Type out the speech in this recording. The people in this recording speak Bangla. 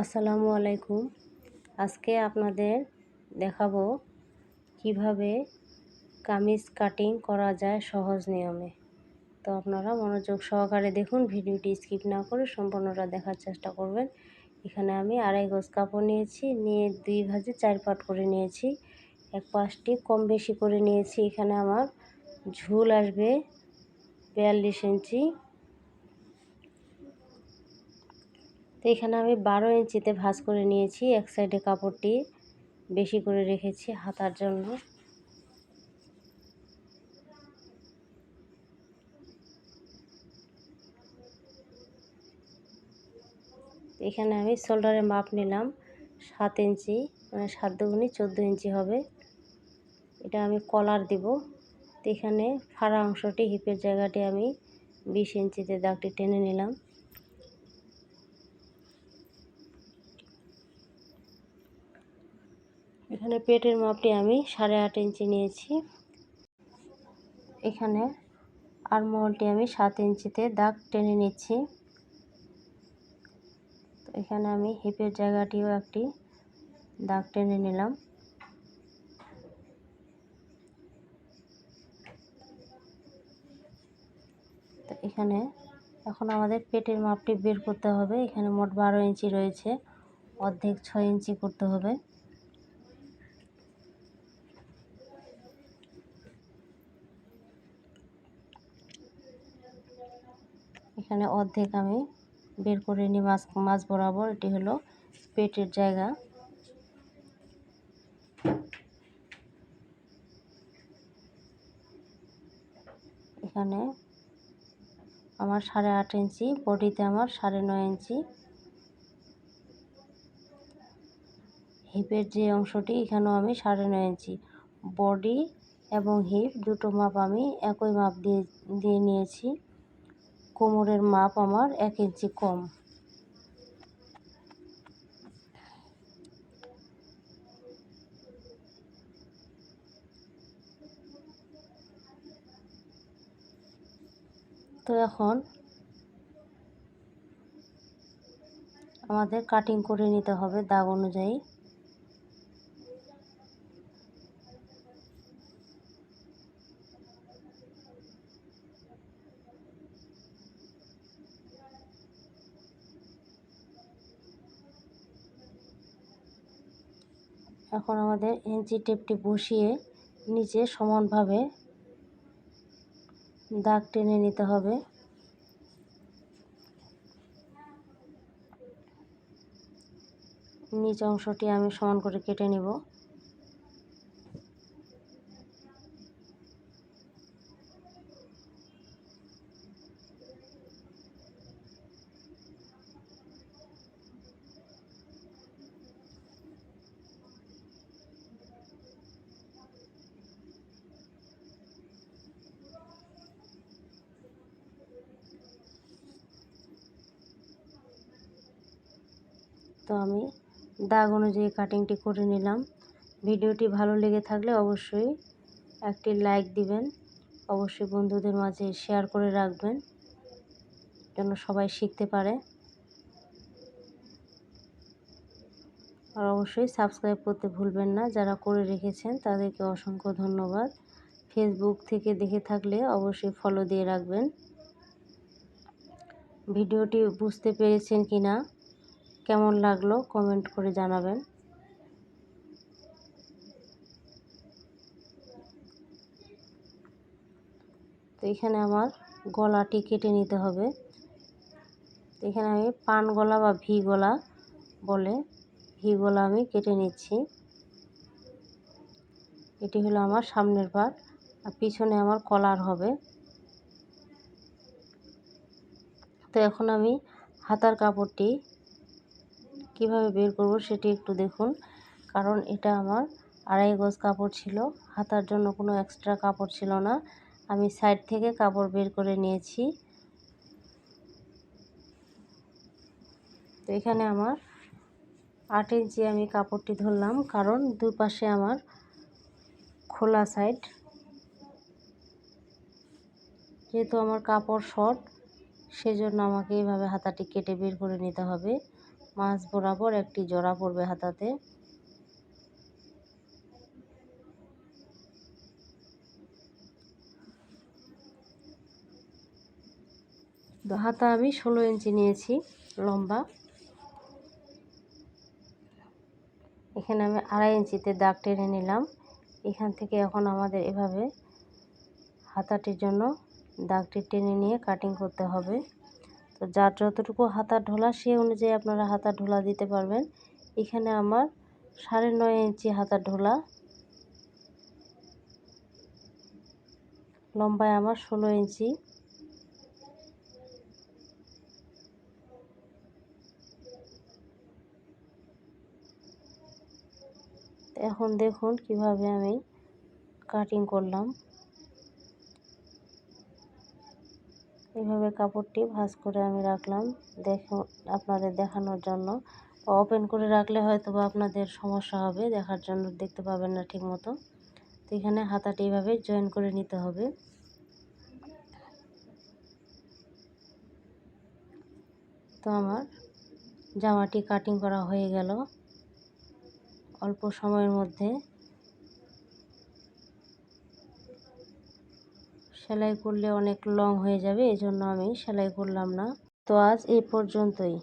আসসালামু আলাইকুম। আজকে আপনাদের দেখাবো কীভাবে কামিজ কাটিং করা যায় সহজ নিয়মে। তো আপনারা মনোযোগ সহকারে দেখুন, ভিডিওটি স্কিপ না করে সম্পূর্ণটা দেখার চেষ্টা করবেন। এখানে আমি আড়াই গজ কাপড় নিয়েছি, নিয়ে দুই ভাজে চার পাট করে নিয়েছি, এক পাশটি কম বেশি করে নিয়েছি। এখানে আমার ঝুল আসবে বিয়াল্লিশ ইঞ্চি তো এখানে আমি বারো ইঞ্চিতে ভাঁজ করে নিয়েছি। এক সাইডে কাপড়টি বেশি করে রেখেছি হাতার জন্য। এখানে আমি শোল্ডারে মাপ নিলাম, সাত ইঞ্চি মানে সাত দুগুনি চোদ্দ ইঞ্চি হবে। এটা আমি কলার দিব। তো এখানে ফাড়া অংশটি হিপের জায়গাটি আমি বিশ ইঞ্চিতে দাগটি টেনে নিলাম। এখানে পেটের মাপটি আমি সাড়ে আট ইঞ্চি নিয়েছি। এখানে আর আরমহলটি আমি সাত ইঞ্চিতে দাগ টেনে নিচ্ছি। তো এখানে আমি হিপের জায়গাটিও একটি দাগ টেনে নিলাম। তো এখানে এখন আমাদের পেটের মাপটি বের করতে হবে। এখানে মোট বারো ইঞ্চি রয়েছে। অর্ধেক ছয় ইঞ্চি করতে হবে। এখানে অর্ধেক আমি বের করে নিই মাছ মাছ বরাবর। এটি হলো পেটের জায়গা। এখানে আমার সাড়ে আট ইঞ্চি, বডিতে আমার সাড়ে নয় ইঞ্চি। হিপের যে অংশটি, এখানেও আমি সাড়ে নয় ইঞ্চি। বডি এবং হিপ দুটো মাপ আমি একই মাপ দিয়ে দিয়ে নিয়েছি। কোমরের মাপ আমার এক ইঞ্চি কম। তো এখন আমাদের কাটিং করে নিতে হবে দাগ অনুযায়ী। এখন আমাদের ইঞ্চি টেপটি বসিয়ে নিচে সমানভাবে দাগ টেনে নিতে হবে। নিচ অংশটি আমি সমান করে কেটে নিব। তো আমি দাগ অনুযায়ী কাটিংটি করে নিলাম। ভিডিওটি ভালো লেগে থাকলে অবশ্যই একটি লাইক দিবেন। অবশ্যই বন্ধুদের মাঝে শেয়ার করে রাখবেন, যেন সবাই শিখতে পারে। আর অবশ্যই সাবস্ক্রাইব করতে ভুলবেন না। যারা করে রেখেছেন, তাদেরকে অসংখ্য ধন্যবাদ। ফেসবুক থেকে দেখে থাকলে অবশ্যই ফলো দিয়ে রাখবেন। ভিডিওটি বুঝতে পেরেছেন কি না কেমন লাগল কমেন্ট করে জানাবেন। তো এখানে আমার গলাটি কেটে নিতে হবে। এখানে আমি পান গলা বা ভি গলা বলে ভি গলা আমি কেটে নিচ্ছি। এটি হলো আমার সামনের পাট, আর পিছনে আমার কলার হবে। তো এখন আমি হাতার কাপড়টি কীভাবে বের করব সেটি একটু দেখুন। কারণ এটা আমার আড়াই গজ কাপড় ছিল, হাতার জন্য কোনো এক্সট্রা কাপড় ছিল না। আমি সাইড থেকে কাপড় বের করে নিয়েছি। তো এখানে আমার আট ইঞ্চি আমি কাপড়টি ধরলাম, কারণ দুই পাশে আমার খোলা সাইড যেহেতু আমার কাপড় শর্ট সেজন্য আমাকে এইভাবে হাতাটি কেটে বের করে নিতে হবে। মাছ বরাবর একটি জোড়া পড়বে হাতাতে। হাতা আমি ষোলো ইঞ্চি নিয়েছি, লম্বা। এখানে আমি আড়াই ইঞ্চিতে দাগ টেনে নিলাম। এখান থেকে এখন আমাদের এভাবে হাতাটির জন্য দাগটি টেনে নিয়ে কাটিং করতে হবে। তো যার যতটুকু হাতা ঢোলা, সে অনুযায়ী আপনারা হাতা ঢোলা দিতে পারবেন। এখানে আমার সাড়ে নয় ইঞ্চি হাতা ঢোলা। লম্বায় আমার ষোলো ইঞ্চি। এখন দেখুন কীভাবে আমি কাটিং করলাম। এইভাবে কাপড়টি ভাঁজ করে আমি রাখলাম দেখো, আপনাদের দেখানোর জন্য। ওপেন করে রাখলে হয়তো বা আপনাদের সমস্যা হবে, দেখার জন্য দেখতে পাবেন না ঠিক মতো তো এখানে হাতাটি এইভাবে জয়েন করে নিতে হবে। তো আমার জামাটি কাটিং করা হয়ে গেল। অল্প সময়ের মধ্যে সেলাই করলে অনেক লং হয়ে যাবে, এজন্য জন্য আমি সেলাই করলাম না। তো আজ এই পর্যন্তই।